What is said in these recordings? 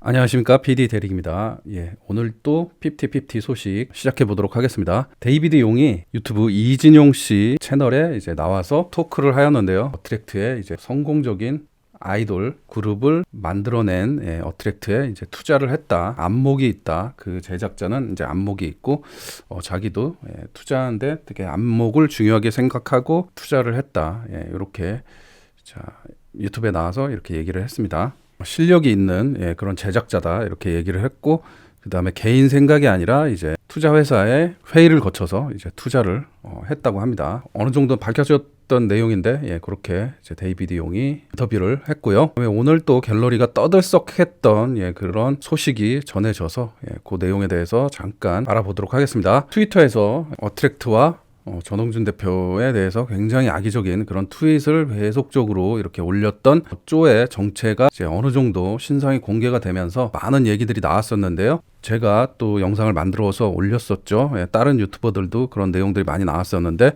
안녕하십니까 PD 대리입니다. 예, 오늘 또 50-50 소식 시작해 보도록 하겠습니다. 데이비드 용이 유튜브 이진용 씨 채널에 이제 나와서 토크를 하였는데요. 어트랙트의 이제 성공적인 아이돌 그룹을 만들어낸 예, 어트랙트에 이제 투자를 했다. 안목이 있다. 그 제작자는 이제 안목이 있고 어, 자기도 예, 투자하는데 되게 안목을 중요하게 생각하고 투자를 했다. 예, 이렇게 자 유튜브에 나와서 이렇게 얘기를 했습니다. 실력이 있는 예, 그런 제작자다 이렇게 얘기를 했고 그 다음에 개인 생각이 아니라 이제 투자 회사에 회의를 거쳐서 이제 투자를 어, 했다고 합니다. 어느 정도 밝혀졌던 내용인데 예, 그렇게 이제 데이비드 용이 인터뷰를 했고요. 오늘 또 갤러리가 떠들썩했던 예, 그런 소식이 전해져서 예, 그 내용에 대해서 잠깐 알아보도록 하겠습니다. 트위터에서 어트랙트와 어, 전홍준 대표에 대해서 굉장히 악의적인 그런 트윗을 계속적으로 이렇게 올렸던 쪼의 정체가 이제 어느 정도 신상이 공개가 되면서 많은 얘기들이 나왔었는데요. 제가 또 영상을 만들어서 올렸었죠. 예, 다른 유튜버들도 그런 내용들이 많이 나왔었는데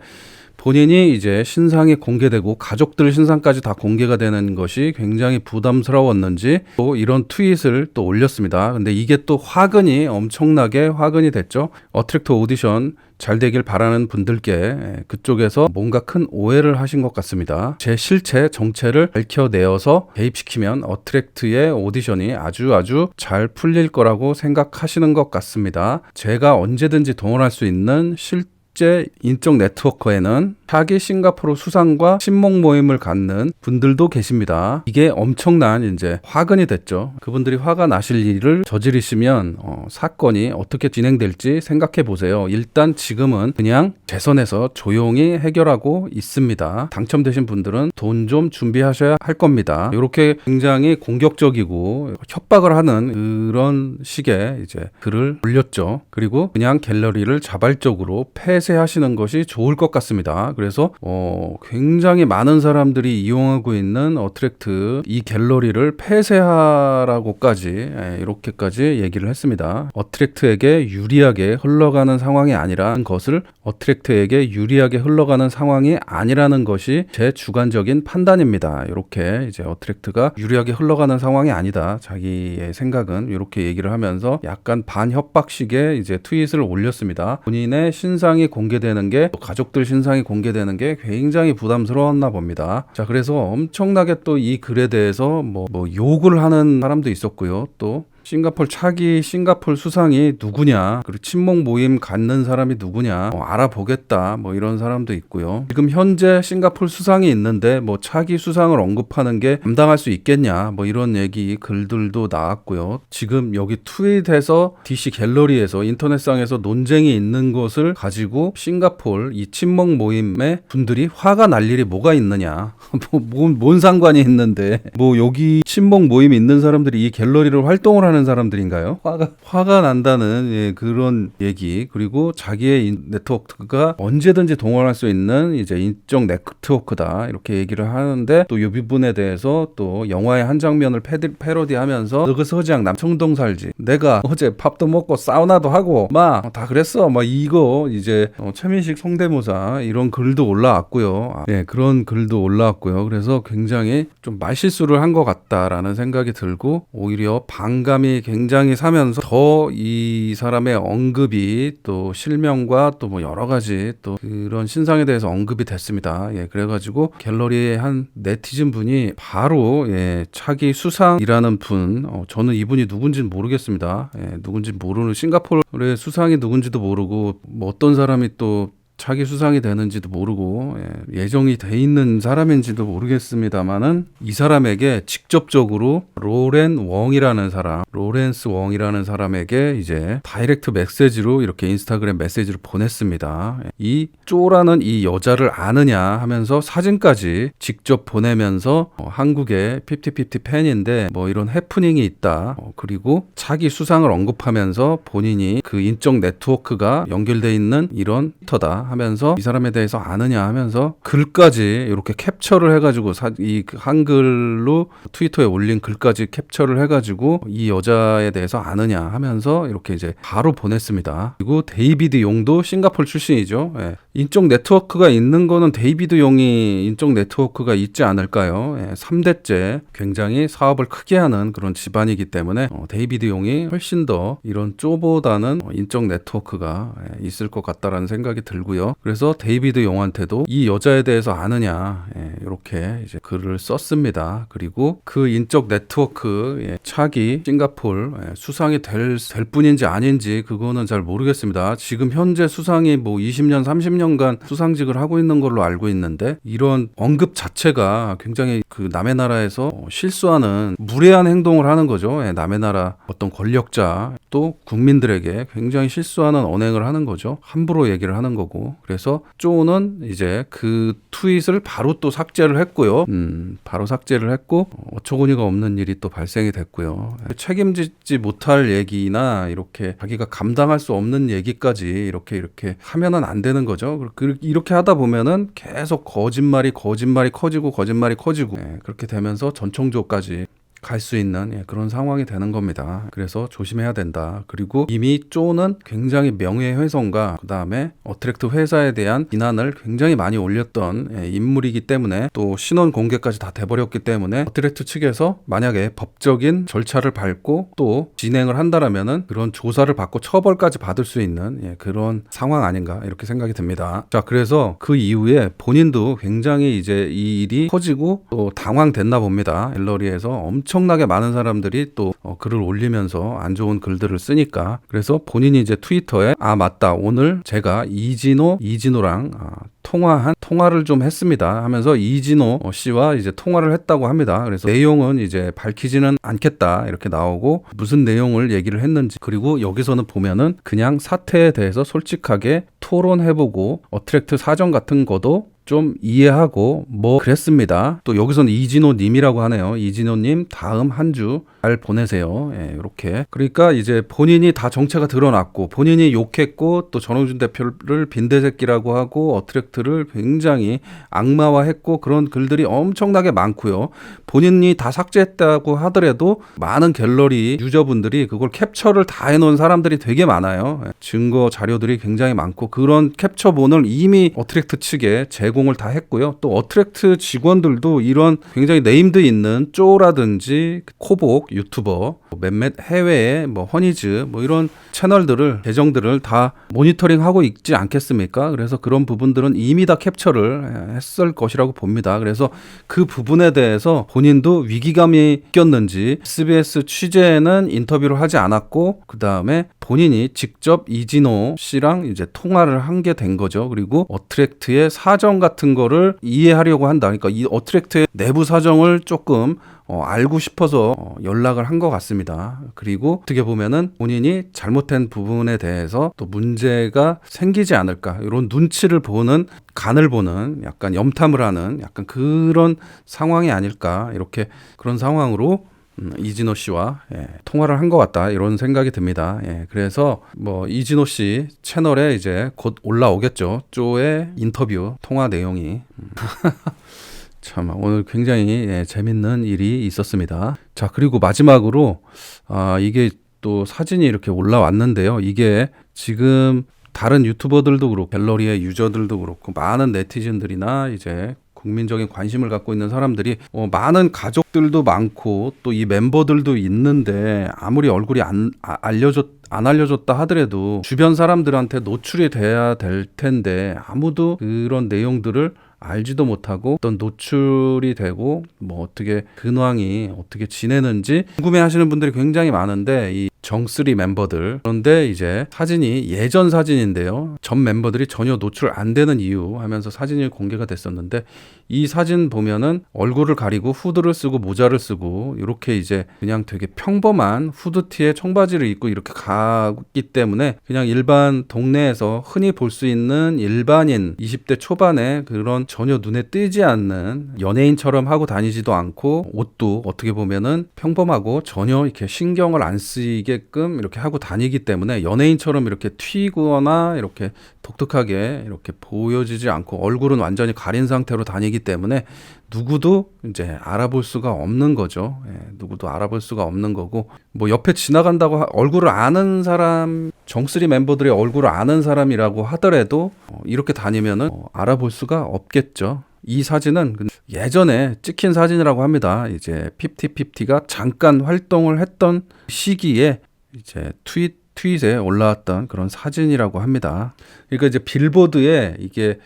본인이 이제 신상이 공개되고 가족들 신상까지 다 공개가 되는 것이 굉장히 부담스러웠는지 또 이런 트윗을 또 올렸습니다. 근데 이게 또 화근이 엄청나게 화근이 됐죠. 어트랙트 오디션 잘 되길 바라는 분들께 그쪽에서 뭔가 큰 오해를 하신 것 같습니다. 제 실체 정체를 밝혀내어서 개입시키면 어트랙트의 오디션이 아주 아주 잘 풀릴 거라고 생각하시는 것 같습니다. 제가 언제든지 동원할 수 있는 실 실제 인적 네트워크에는 차기 싱가포르 수상과 친목 모임을 갖는 분들도 계십니다. 이게 엄청난 이제 화근이 됐죠. 그분들이 화가 나실 일을 저지르시면 어, 사건이 어떻게 진행될지 생각해 보세요. 일단 지금은 그냥 재선에서 조용히 해결하고 있습니다. 당첨되신 분들은 돈 좀 준비하셔야 할 겁니다. 이렇게 굉장히 공격적이고 협박을 하는 그런 식의 이제 글을 올렸죠. 그리고 그냥 갤러리를 자발적으로 폐쇄하시는 것이 좋을 것 같습니다. 그래서 어, 굉장히 많은 사람들이 이용하고 있는 어트랙트 이 갤러리를 폐쇄하라고까지 예, 이렇게까지 얘기를 했습니다. 어트랙트에게 유리하게 흘러가는 상황이 아니라는 것을 어트랙트에게 유리하게 흘러가는 상황이 아니라는 것이 제 주관적인 판단입니다. 이렇게 이제 어트랙트가 유리하게 흘러가는 상황이 아니다. 자기의 생각은 이렇게 얘기를 하면서 약간 반협박식의 이제 트윗을 올렸습니다. 본인의 신상이 공개되는 게 가족들 신상이 공개 되는 게 굉장히 부담스러웠나 봅니다. 자, 그래서 엄청나게 또 이 글에 대해서 뭐, 뭐 욕을 하는 사람도 있었고요. 또 싱가폴 차기 싱가폴 수상이 누구냐 그리고 친목 모임 갖는 사람이 누구냐 뭐 알아보겠다 뭐 이런 사람도 있고요. 지금 현재 싱가폴 수상이 있는데 뭐 차기 수상을 언급하는 게 감당할 수 있겠냐 뭐 이런 얘기 글들도 나왔고요. 지금 여기 트윗에서 DC 갤러리에서 인터넷상에서 논쟁이 있는 것을 가지고 싱가폴 이 친목 모임에 분들이 화가 날 일이 뭐가 있느냐 뭐, 뭔, 뭔 상관이 있는데 뭐 여기 친목 모임 있는 사람들이 이 갤러리를 활동을 하는 하는 사람들인가요? 화가. 화가 난다는 예, 그런 얘기. 그리고 자기의 네트워크가 언제든지 동원할 수 있는 이제 인적 네트워크다. 이렇게 얘기를 하는데 또 이 부분에 대해서 또 영화의 한 장면을 패드, 패러디하면서 너그 서지양 남청동 살지. 내가 어제 밥도 먹고 사우나도 하고 막 다 그랬어. 막 이거 이제 어, 최민식 성대모사 이런 글도 올라왔고요. 아, 예 그런 글도 올라왔고요. 그래서 굉장히 좀 말실수를 한 것 같다라는 생각이 들고 오히려 반감 사람이 굉장히 사면서 더 이 사람의 언급이 또 실명과 또 뭐 여러 가지 또 그런 신상에 대해서 언급이 됐습니다. 예, 그래가지고 갤러리의 한 네티즌 분이 바로 예, 차기 수상이라는 분, 어, 저는 이분이 누군지는 모르겠습니다. 예, 누군지 모르는 싱가포르의 수상이 누군지도 모르고 뭐 어떤 사람이 또 차기 수상이 되는지도 모르고 예, 예정이 돼 있는 사람인지도 모르겠습니다만은 이 사람에게 직접적으로 로렌 웡이라는 사람, 로렌스 웡이라는 사람에게 이제 다이렉트 메시지로 이렇게 인스타그램 메시지를 보냈습니다. 이 쪼라는 이 여자를 아느냐 하면서 사진까지 직접 보내면서 어, 한국의 피프티피프티 팬인데 뭐 이런 해프닝이 있다. 어, 그리고 차기 수상을 언급하면서 본인이 그 인적 네트워크가 연결돼 있는 이런 터다 하면서 이 사람에 대해서 아느냐 하면서 글까지 이렇게 캡처를 해가지고 사, 이 한글로 트위터에 올린 글까지 캡처를 해가지고 이 여자에 대해서 아느냐 하면서 이렇게 이제 바로 보냈습니다. 그리고 데이비드 용도 싱가폴 출신이죠. 예. 인적 네트워크가 있는 거는 데이비드 용이 인적 네트워크가 있지 않을까요? 예. 3대째 굉장히 사업을 크게 하는 그런 집안이기 때문에 어, 데이비드 용이 훨씬 더 이런 쪼보다는 어, 인적 네트워크가 예, 있을 것 같다라는 생각이 들 고요. 그래서 데이비드 용한테도 이 여자에 대해서 아느냐 예, 이렇게 이제 글을 썼습니다. 그리고 그 인적 네트워크 예, 차기 싱가폴 예, 수상이 될, 될 뿐인지 아닌지 그거는 잘 모르겠습니다. 지금 현재 수상이 뭐 20년, 30년간 수상직을 하고 있는 걸로 알고 있는데 이런 언급 자체가 굉장히 그 남의 나라에서 어, 실수하는 무례한 행동을 하는 거죠. 예, 남의 나라 어떤 권력자 또 국민들에게 굉장히 실수하는 언행을 하는 거죠. 함부로 얘기를 하는 거고. 그래서 쪼는 이제 그 트윗을 바로 또 삭제를 했고요. 음, 바로 삭제를 했고 어, 어처구니가 없는 일이 또 발생이 됐고요. 책임지지 못할 얘기나 이렇게 자기가 감당할 수 없는 얘기까지 이렇게 이렇게 하면은 안 되는 거죠. 그- 이렇게 하다 보면은 계속 거짓말이 거짓말이 커지고 거짓말이 커지고 예, 그렇게 되면서 전청조까지 갈 수 있는 예, 그런 상황이 되는 겁니다. 그래서 조심해야 된다. 그리고 이미 쪼는 굉장히 명예훼손과 그 다음에 어트랙트 회사에 대한 비난을 굉장히 많이 올렸던 예, 인물이기 때문에 또 신원 공개까지 다 돼버렸기 때문에 어트랙트 측에서 만약에 법적인 절차를 밟고 또 진행을 한다라면은 그런 조사를 받고 처벌까지 받을 수 있는 예, 그런 상황 아닌가 이렇게 생각이 듭니다. 자, 그래서 그 이후에 본인도 굉장히 이제 이 일이 커지고 또 당황됐나 봅니다. 갤러리에서 엄청 나게 많은 사람들이 또 어, 글을 올리면서 안 좋은 글들을 쓰니까. 그래서 본인이 이제 트위터에 아 맞다. 오늘 제가 이진호 이진호랑 아, 통화한 통화를 좀 했습니다. 하면서 이진호 어, 씨와 이제 통화를 했다고 합니다. 그래서 내용은 이제 밝히지는 않겠다. 이렇게 나오고 무슨 내용을 얘기를 했는지. 그리고 여기서는 보면은 그냥 사태에 대해서 솔직하게 토론해보고 어트랙트 사정 같은 거도 좀 이해하고 뭐 그랬습니다. 또 여기서는 이진호 님이라고 하네요. 이진호 님 다음 한 주 잘 보내세요. 예, 이렇게. 그러니까 이제 본인이 다 정체가 드러났고 본인이 욕했고 또 전홍준 대표를 빈대새끼라고 하고 어트랙트를 굉장히 악마화했고 그런 글들이 엄청나게 많고요. 본인이 다 삭제했다고 하더라도 많은 갤러리 유저분들이 그걸 캡처를 다 해놓은 사람들이 되게 많아요. 예, 증거 자료들이 굉장히 많고 그런 캡처본을 이미 어트랙트 측에 제공 을 다 했고요. 또 어트랙트 직원들도 이런 굉장히 네임드 있는 쪼라든지 코복 유튜버 몇몇 해외에 뭐 허니즈 뭐 이런 채널들을 계정들을 다 모니터링하고 있지 않겠습니까? 그래서 그런 부분들은 이미 다 캡처를 했을 것이라고 봅니다. 그래서 그 부분에 대해서 본인도 위기감이 꼈는지 SBS 취재에는 인터뷰를 하지 않았고 그 다음에 본인이 직접 이진호 씨랑 이제 통화를 한 게 된 거죠. 그리고 어트랙트의 사정 같은 거를 이해하려고 한다. 그러니까 이 어트랙트의 내부 사정을 조금 어, 알고 싶어서 어, 연락을 한 것 같습니다. 그리고 어떻게 보면은 본인이 잘못된 부분에 대해서 또 문제가 생기지 않을까 이런 눈치를 보는 간을 보는 약간 염탐을 하는 약간 그런 상황이 아닐까 이렇게 그런 상황으로 음, 이진호 씨와 예, 통화를 한 것 같다 이런 생각이 듭니다. 예, 그래서 뭐 이진호 씨 채널에 이제 곧 올라오겠죠. 쪼의 인터뷰 통화 내용이 음. 참 오늘 굉장히 예, 재밌는 일이 있었습니다. 자 그리고 마지막으로 아 이게 또 사진이 이렇게 올라왔는데요. 이게 지금 다른 유튜버들도 그렇고 갤러리의 유저들도 그렇고 많은 네티즌들이나 이제 국민적인 관심을 갖고 있는 사람들이 어, 많은 가족들도 많고 또 이 멤버들도 있는데 아무리 얼굴이 안 아, 알려졌 안 알려줬다 하더라도 주변 사람들한테 노출이 돼야 될 텐데 아무도 그런 내용들을 알지도 못하고 어떤 노출이 되고 뭐 어떻게 근황이 어떻게 지내는지 궁금해 하시는 분들이 굉장히 많은데 이 정쓰리 멤버들. 그런데 이제 사진이 예전 사진인데요. 전 멤버들이 전혀 노출 안 되는 이유 하면서 사진이 공개가 됐었는데 이 사진 보면은 얼굴을 가리고 후드를 쓰고 모자를 쓰고 이렇게 이제 그냥 되게 평범한 후드티에 청바지를 입고 이렇게 가기 때문에 그냥 일반 동네에서 흔히 볼 수 있는 일반인 20대 초반의 그런 전혀 눈에 띄지 않는 연예인처럼 하고 다니지도 않고 옷도 어떻게 보면은 평범하고 전혀 이렇게 신경을 안 쓰이게 있게끔 이렇게 하고 다니기 때문에 연예인처럼 이렇게 튀거나 이렇게 독특하게 이렇게 보여지지 않고 얼굴은 완전히 가린 상태로 다니기 때문에 누구도 이제 알아볼 수가 없는 거죠. 예, 누구도 알아볼 수가 없는 거고 뭐 옆에 지나간다고 하- 얼굴을 아는 사람 정수리 멤버들의 얼굴을 아는 사람이라고 하더라도 어, 이렇게 다니면은 어, 알아볼 수가 없겠죠. 이 사진은 근- 예전에 찍힌 사진이라고 합니다. 이제 피프티피프티가 잠깐 활동을 했던 시기에 이제 트윗 트윗에 올라왔던 그런 사진이라고 합니다. 그러니까 이제 빌보드에 이게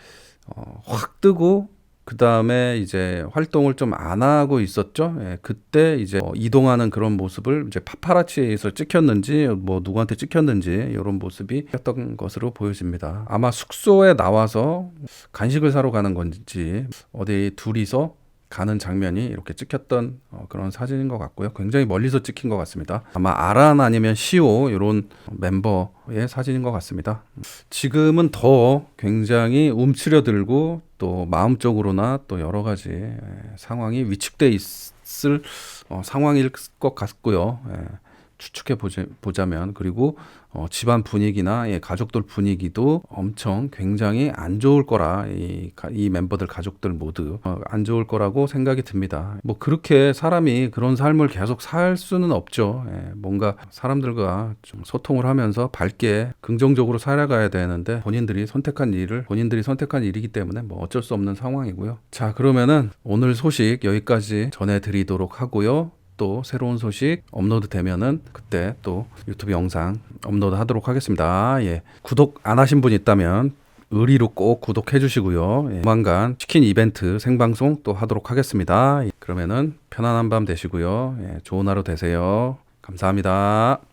어, 확 뜨고 그 다음에 이제 활동을 좀 안 하고 있었죠. 예, 그때 이제 어, 이동하는 그런 모습을 이제 파파라치에서 찍혔는지 뭐 누구한테 찍혔는지 이런 모습이 찍혔던 것으로 보여집니다. 아마 숙소에 나와서 간식을 사러 가는 건지 어디 둘이서 가는 장면이 이렇게 찍혔던 어, 그런 사진인 것 같고요. 굉장히 멀리서 찍힌 것 같습니다. 아마 아란 아니면 시오 이런 멤버의 사진인 것 같습니다. 지금은 더 굉장히 움츠려들고 또 마음적으로나 또 여러 가지 예, 상황이 위축돼 있을 어, 상황일 것 같고요. 예, 추측해 보자, 보자면 그리고 어, 집안 분위기나 예, 가족들 분위기도 엄청 굉장히 안 좋을 거라 이, 가- 이 멤버들 가족들 모두 어, 안 좋을 거라고 생각이 듭니다. 뭐 그렇게 사람이 그런 삶을 계속 살 수는 없죠. 예, 뭔가 사람들과 좀 소통을 하면서 밝게 긍정적으로 살아가야 되는데 본인들이 선택한 일을 본인들이 선택한 일이기 때문에 뭐 어쩔 수 없는 상황이고요. 자 그러면은 오늘 소식 여기까지 전해드리도록 하고요. 또 새로운 소식 업로드 되면은 그때 또 유튜브 영상 업로드 하도록 하겠습니다. 예. 구독 안 하신 분 있다면 의리로 꼭 구독해 주시고요. 예. 조만간 치킨 이벤트 생방송 또 하도록 하겠습니다. 예. 그러면은 편안한 밤 되시고요. 예. 좋은 하루 되세요. 감사합니다.